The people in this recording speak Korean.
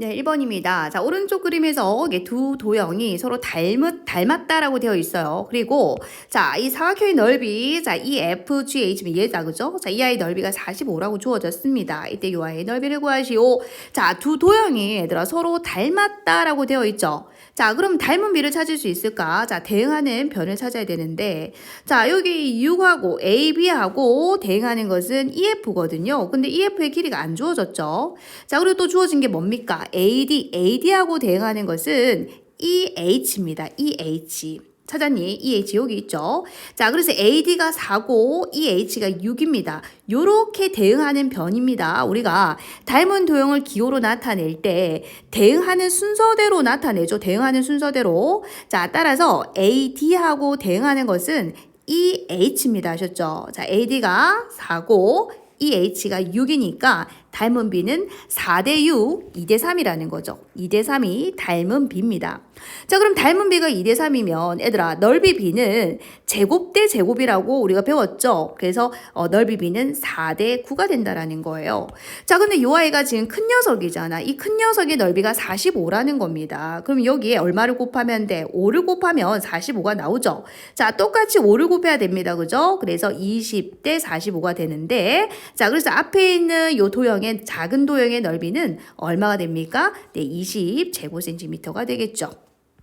네, 1번입니다. 자, 오른쪽 그림에서 두 도형이 서로 닮았, 닮았다라고 되어 있어요. 그리고, 자, 이 사각형의 넓이, 자, 이 FGH면 얘다, 그죠? 자, 이 아이 넓이가 45라고 주어졌습니다. 이때 이 아이의 넓이를 구하시오. 자, 두 도형이 얘들아 서로 닮았다라고 되어 있죠. 자, 그럼 닮은 비를 찾을 수 있을까? 자, 대응하는 변을 찾아야 되는데, 자, 여기 6하고 AB하고 대응하는 것은 EF거든요. 근데 EF의 길이가 안 주어졌죠. 자, 그리고 또 주어진 게 뭡니까? AD, AD하고 대응하는 것은 EH입니다. EH. 찾았니? EH 여기 있죠. 자, 그래서 AD가 4고 EH가 6입니다. 요렇게 대응하는 변입니다. 우리가 닮은 도형을 기호로 나타낼 때 대응하는 순서대로 나타내죠. 대응하는 순서대로. 자, 따라서 AD하고 대응하는 것은 EH입니다. 아셨죠? 자, AD가 4고 EH가 6이니까 닮은 비는 4대 6, 2대 3이라는 거죠. 2대 3이 닮은 비입니다. 자, 그럼 닮은 비가 2대 3이면 얘들아, 넓이 비는 제곱 대 제곱이라고 우리가 배웠죠. 그래서 어, 넓이 비는 4대 9가 된다라는 거예요. 자, 근데 이 아이가 지금 큰 녀석이잖아. 이 큰 녀석의 넓이가 45라는 겁니다. 그럼 여기에 얼마를 곱하면 돼? 5를 곱하면 45가 나오죠. 자, 똑같이 5를 곱해야 됩니다. 그죠? 그래서 20대 45가 되는데 자, 그래서 앞에 있는 요 도형의 작은 도형의 넓이는 얼마가 됩니까? 네, 20 제곱센티미터가 되겠죠.